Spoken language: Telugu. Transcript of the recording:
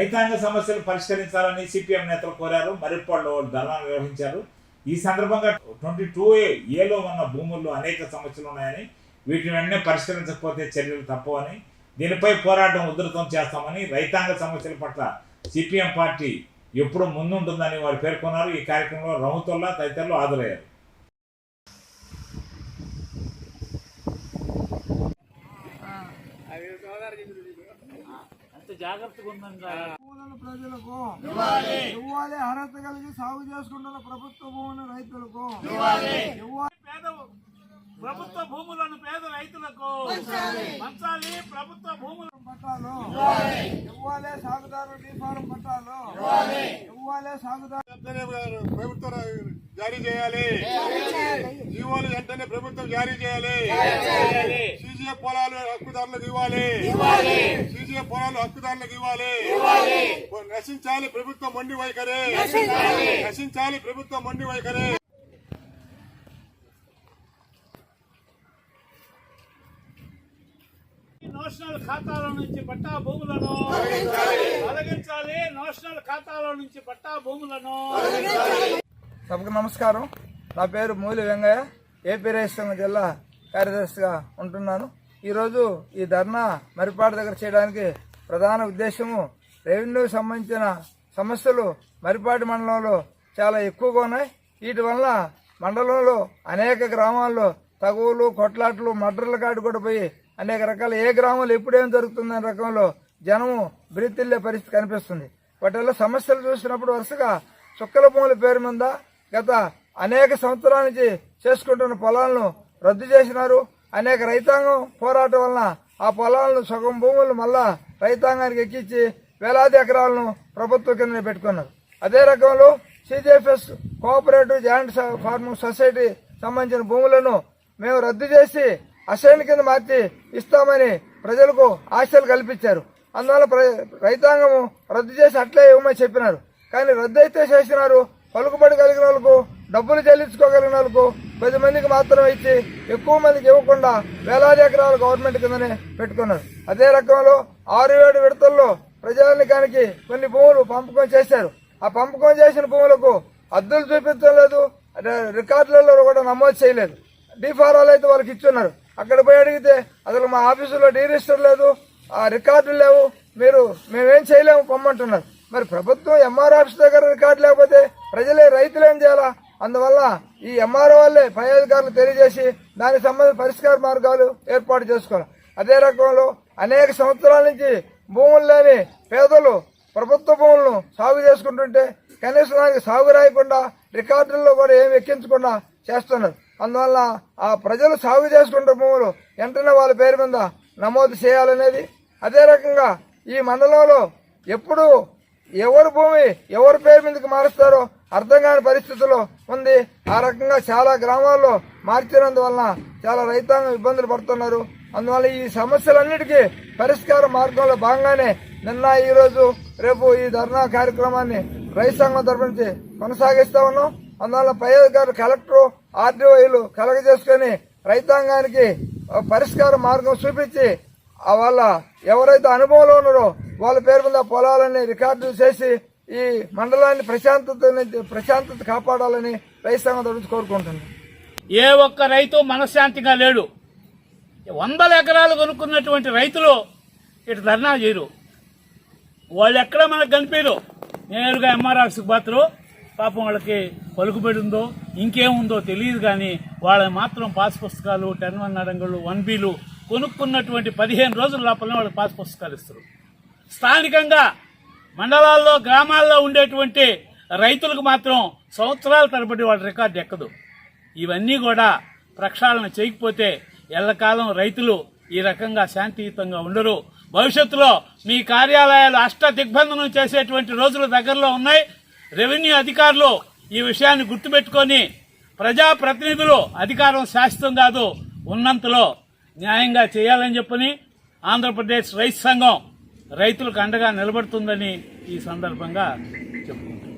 రైతాంగ సమస్యలు పరిష్కరించాలని సిపిఎం నేతలు కోరారు. మరిప్పళ్ళు ధర్నా నిర్వహించారు. ఈ సందర్భంగా ట్వంటీ టూ ఏలో ఉన్న భూముల్లో అనేక సమస్యలు ఉన్నాయని వీటిని వెంటనే పరిష్కరించకపోతే చర్యలు తప్పవని దీనిపై పోరాటం ఉధృతం చేస్తామని రైతాంగ సమస్యల పట్ల సిపిఎం పార్టీ ఎప్పుడు ముందుంటుందని వారు పేర్కొన్నారు. ఈ కార్యక్రమంలో రౌతుల్లా తదితరులు హాజరయ్యారు. జాగ్రత్తగా ఉందండి భూములను ప్రజలకు ఇవ్వాలి. అర్హత కలిగి సాగు చేసుకుంటున్న ప్రభుత్వ భూములను రైతులకు ప్రభుత్వ భూములను పేద రైతులకు పంచాలి. ప్రభుత్వ భూములు పట్టాలు ఇవ్వాలి. సాగుదారు డిఫారం పట్టాలు ఇవ్వాలి. సాగుదారు ప్రభుత్వం జారీ చేయాలి. జీవోలు వెంటనే ప్రభుత్వం జారీ చేయాలి. సీజీఎఫ్ పొలాలు హక్కుదారులకు ఇవ్వాలి. సీజీఎఫ్ పొలాలు హక్కుదారులకు ఇవ్వాలి. నశించాలి ప్రభుత్వం మొండి వైఖరి. నశించాలి. ప్రభుత్వం మొండి వైఖరి. నేషనల్ ఖాతాల నుంచి పట్టా భూములను తొలగించాలి. నేషనల్ ఖాతాల నుంచి పట్టా భూములను సభకు నమస్కారం. నా పేరు మూలి వెంగయ్య. ఏపీ రైతాంగ జిల్లా కార్యదర్శిగా ఉంటున్నాను. ఈరోజు ఈ ధర్నా మరిపాడు దగ్గర చేయడానికి ప్రధాన ఉద్దేశము రెవెన్యూ సంబంధించిన సమస్యలు మరిపాటి మండలంలో చాలా ఎక్కువగా ఉన్నాయి. వీటి వల్ల మండలంలో అనేక గ్రామాల్లో తగువులు కొట్లాట్లు మడ్రల కాడి కూడా పోయి అనేక రకాల. ఏ గ్రామంలో ఎప్పుడేం జరుగుతుందనే రకంలో జనము బ్రీతిల్లే పరిస్థితి కనిపిస్తుంది. వాటి వల్ల సమస్యలు చూసినప్పుడు వరుసగా చుక్కల భూముల పేరు మీద గత అనేక సంవత్సరాల నుంచి చేసుకుంటున్న పొలాలను రద్దు చేసినారు. అనేక రైతాంగం పోరాటం వలన ఆ పొలాలను సగం భూములు మళ్ళా రైతాంగానికి ఎక్కించి వేలాది ఎకరాలను ప్రభుత్వం కింద పెట్టుకున్నారు అదే రకంలో C G F S cooperative joint farming society సంబంధించిన భూములను మేము రద్దు చేసి అసైన్ కింద మార్చి ఇస్తామని ప్రజలకు ఆశలు కల్పించారు. అందువల్ల రైతాంగము రద్దు చేసి అట్లే ఇవ్వమని చెప్పినారు. కానీ రద్దు అయితే చేసినారు. పలుకుబడి కలిగిన వాళ్ళకు డబ్బులు చెల్లించుకోగలిగిన వాళ్ళకు పది మందికి మాత్రం ఇచ్చి ఎక్కువ మందికి ఇవ్వకుండా వేలాది ఎకరాలు గవర్నమెంట్ కిందనే పెట్టుకున్నారు. అదే రకంలో ఆరు ఏడు విడతల్లో ప్రజానికానికి కొన్ని భూములు పంపకం చేశారు. ఆ పంపకం చేసిన భూములకు అద్దులు చూపించడం లేదు రికార్డులలో కూడా నమోదు చేయలేదు. డిఫారాలు అయితే వాళ్ళకి ఇచ్చున్నారు. అక్కడ పోయి అడిగితే అసలు మా ఆఫీసులో డీ రిజిస్టర్ లేదు ఆ రికార్డులు లేవు మీరు మేమేం చేయలేము పొమ్మంటున్నారు. మరి ప్రభుత్వం ఎంఆర్ ఆఫీస్ దగ్గర రికార్డు లేకపోతే ప్రజలే రైతులు ఏం చేయాలా? అందువల్ల ఈ ఎంఆర్ఓ వాళ్ళే పై అధికారులు తెలియజేసి దానికి సంబంధించిన పరిష్కార మార్గాలు ఏర్పాటు చేసుకోవాలి. అదే రకంలో అనేక సంవత్సరాల నుంచి భూములు లేని పేదలు ప్రభుత్వ భూములను సాగు చేసుకుంటుంటే కనీసం దానికి సాగు రాయకుండా రికార్డుల్లో కూడా ఏమి ఎక్కించకుండా చేస్తున్నారు. అందువల్ల ఆ ప్రజలు సాగు చేసుకుంటున్న భూములు వెంటనే వాళ్ళ పేరు మీద నమోదు చేయాలనేది. అదే రకంగా ఈ మండలంలో ఎప్పుడు ఎవరు భూమి ఎవరి పేరు మీదకి మారుస్తారో అర్థం కాని పరిస్థితుల్లో ఉంది. ఆ రకంగా చాలా గ్రామాల్లో మార్చినందువలన చాలా రైతాంగం ఇబ్బందులు పడుతున్నారు. అందువల్ల ఈ సమస్యలన్నిటికీ పరిష్కార మార్గంలో భాగంగానే నిన్న ఈ రోజు రేపు ఈ ధర్నా కార్యక్రమాన్ని రైతాంగం తరపు నుంచి కొనసాగిస్తా ఉన్నాం. అందువల్ల పై అధికారులు కలెక్టర్ ఆర్డీఓలు కలగజేసుకొని రైతాంగానికి పరిష్కార మార్గం చూపించి వాళ్ళ ఎవరైతే అనుభవంలో ఉన్నారో వాళ్ళ పేరు మీద పొలాలని రికార్డు చేసి ఈ మండలాన్ని ప్రశాంతత ప్రశాంతత కాపాడాలని రైతాంగం తరపు నుంచి కోరుకుంటున్నాను. ఏ ఒక్క రైతు మనశ్శాంతిగా లేడు. వందల ఎకరాలు కొనుక్కున్నటువంటి రైతులు ఇటు ధర్నా చేయరు. వాళ్ళు ఎక్కడ మనకు కనిపించరు నేరుగా ఎంఆర్ ఆఫీస్కి పోతారు పాపం వాళ్ళకి పలుకుబడిందో ఇంకేముందో తెలియదు కానీ వాళ్ళని మాత్రం పాస్ పుస్తకాలు టెన్ వన్ అడంగులు వన్ బీలు కొనుక్కున్నటువంటి పదిహేను రోజుల లోపలనే వాళ్ళకి పాస్ పుస్తకాలు ఇస్తారు. స్థానికంగా మండలాల్లో గ్రామాల్లో ఉండేటువంటి రైతులకు మాత్రం సంవత్సరాల తరబడి వాళ్ళ రికార్డు ఎక్కదు. ఇవన్నీ కూడా ప్రక్షాళన చేయకపోతే ఎల్లకాలం రైతులు ఈ రకంగా శాంతియుతంగా ఉండరు. భవిష్యత్తులో మీ కార్యాలయాలు అష్ట దిగ్బంధనం చేసేటువంటి రోజులు దగ్గరలో ఉన్నాయి. రెవెన్యూ అధికారులు ఈ విషయాన్ని గుర్తుపెట్టుకొని ప్రజాప్రతినిధులు అధికారం శాశ్వతం కాదు ఉన్నంతలో న్యాయంగా చేయాలని చెప్పని ఆంధ్రప్రదేశ్ రైతు సంఘం రైతులకు అండగా నిలబడుతుందని ఈ సందర్భంగా